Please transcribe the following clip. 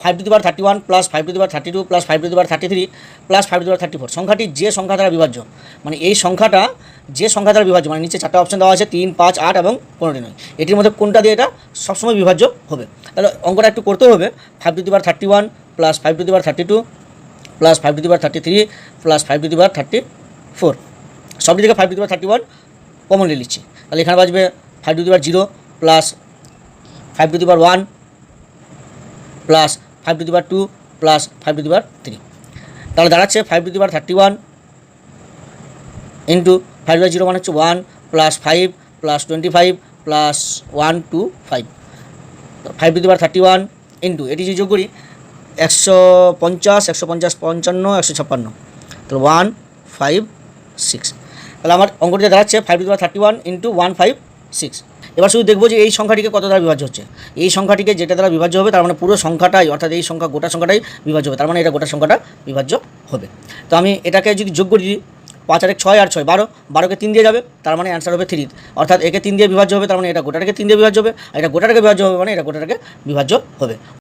Five to the power thirty one plus five to the power thirty two plus five to the power thirty three plus five to the power thirty four সংখ্যাটি যে সংখ্যা দ্বারা বিভাজ্য মানে এই সংখ্যাটা যে সংখ্যা দ্বারা বিভাজ্য মানে নিচে চারটা অপশন দেওয়া আছে তিন পাঁচ আট এবং পনেরোটি নয় এটির মধ্যে কোনটা দিয়ে এটা সবসময় বিভাজ্য হবে তাহলে অঙ্কটা একটু করতে হবে five to the power thirty one plus five to the power thirty two plus five to the power thirty three plus five to the power thirty four সবটি থেকে five to the power thirty one common নিয়ে লিখছি তাহলে এখানে বাজবে five to the power zero plus five to the power one plus five to the power two plus five to the power three তাহলে দাঁড়াচ্ছে five to the power thirty one into five by zero মানে হচ্ছে one plus five plus twenty five plus one two five five to the power thirty one into এটি যদি যোগ করি, একশো পঞ্চাশ একশো পঞ্চাশ পঞ্চান্ন, একশো ছাপ্পান্ন। তাহলে ওয়ান ফাইভ সিক্স তাহলে আমার অঙ্কটিতে দাঁড়াচ্ছে five to the power thirty one into one five six এবার শুধু দেখব যে এই সংখ্যাটিকে কত দ্বারা বিভাজ্য হচ্ছে। এই সংখ্যাটিকে যেটা দ্বারা বিভাজ্য হবে, তার মানে পুরো সংখ্যাটাই, অর্থাৎ এই সংখ্যা, গোটা সংখ্যাটাই বিভাজ্য হবে। তার মানে এটা গোটা সংখ্যাটা বিভাজ্য হবে। তো আমি এটাকে যদি যোগ করি, পাঁচ আর এক ছয় আর ছয় বারো, বারোকে তিন দিয়ে যাবে, তার মানে অ্যান্সার হবে থ্রি অর্থাৎ একে তিন দিয়ে বিভাজ্য হবে, তার মানে এটা গোটাটাকে তিন দিয়ে বিভাজ্য হবে, আর এটা গোটাটাকে বিভাজ্য হবে মানে এটা গোটাটাকে বিভাজ্য হবে।